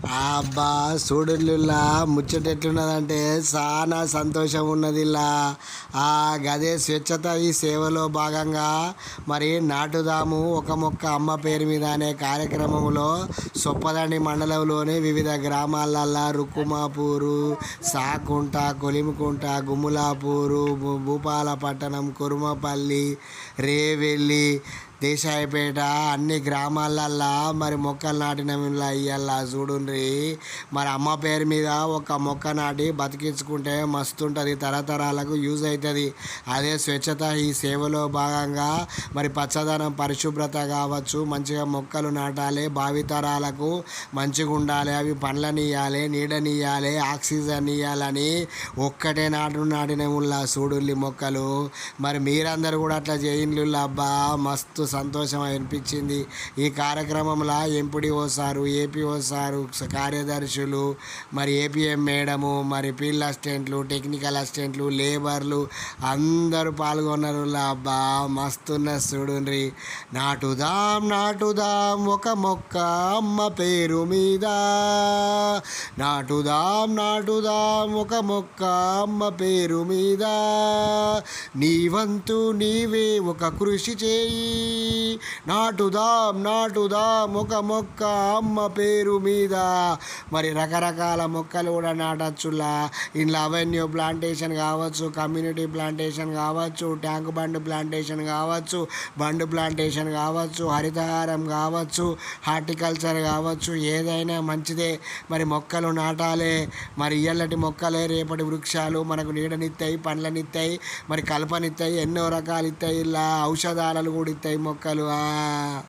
అబ్బా చూడుల్లా ముచ్చట ఎట్లున్నదంటే చాలా సంతోషం ఉన్నదిలా ఆ గదే స్వచ్ఛత ఈ సేవలో భాగంగా మరి నాటుదాము ఒక మొక్క అమ్మ పేరు మీద అనే కార్యక్రమంలో సొప్పదండి మండలంలోని వివిధ గ్రామాలల్లా రుక్కుమాపూరు సాకుంట కొలిమికుంట గుమ్ములాపూరు భూపాలపట్టణం కురుమపల్లి రేవెల్లి దేశాయపేట అన్ని గ్రామాలల్లా మరి మొక్కలు నాటిన ఇయ్యల్లా చూడుండ్రి. మరి అమ్మ పేరు మీద ఒక మొక్క నాటి బతికించుకుంటే మస్తు ఉంటుంది తరతరాలకు యూజ్ అవుతుంది అదే స్వచ్ఛత ఈ సేవలో భాగంగా మరి పచ్చదనం పరిశుభ్రత కావచ్చు. మంచిగా మొక్కలు నాటాలి భావితరాలకు మంచిగా ఉండాలి అవి పండ్లనియాలి నీడనియాలి ఆక్సిజన్ ఇవ్వాలని ఒక్కటే నాటు నాటిన ఉల్లా చూడుల్లి మొక్కలు. మరి మీరందరూ కూడా అట్లా చేయండి అబ్బా మస్తు సంతోషం అనిపించింది. ఈ కార్యక్రమంలో ఎంపీడీఓ సారు ఏపీఓ సారు కార్యదర్శులు మరి ఏపీఎం మేడము మరి ఫీల్డ్ అసిస్టెంట్లు టెక్నికల్ అసిస్టెంట్లు లేబర్లు అందరూ పాల్గొన్నారు. అబ్బా మస్తున్న చూడుండ్రి. నాటుదాం నాటుదాం ఒక మొక్క అమ్మ పేరు మీద. నాటుదాం నాటుదాం ఒక మొక్క అమ్మ పేరు మీద. నీ వంతు నీవే ఒక కృషి చేయి. నాటుదాం నాటుదాం ఒక మొక్క అమ్మ పేరు మీద. మరి రకరకాల మొక్కలు కూడా నాటచ్చులా. ఇంట్లో అవెన్యూ ప్లాంటేషన్ కావచ్చు కమ్యూనిటీ ప్లాంటేషన్ కావచ్చు ట్యాంక్ బండ్ ప్లాంటేషన్ కావచ్చు బండ్ ప్లాంటేషన్ కావచ్చు హరితహారం కావచ్చు హార్టికల్చర్ కావచ్చు ఏదైనా మంచిదే. మరి మొక్కలు నాటాలి. మరి ఇయ్యల్లటి మొక్కలే రేపటి వృక్షాలు. మనకు నీడనిస్తాయి పండ్లనిస్తాయి మరి కలపనిస్తాయి ఎన్నో రకాలు ఇస్తాయి ఇలా ఔషధాలను కూడా ఇస్తాయి మొక్కలు ఆ.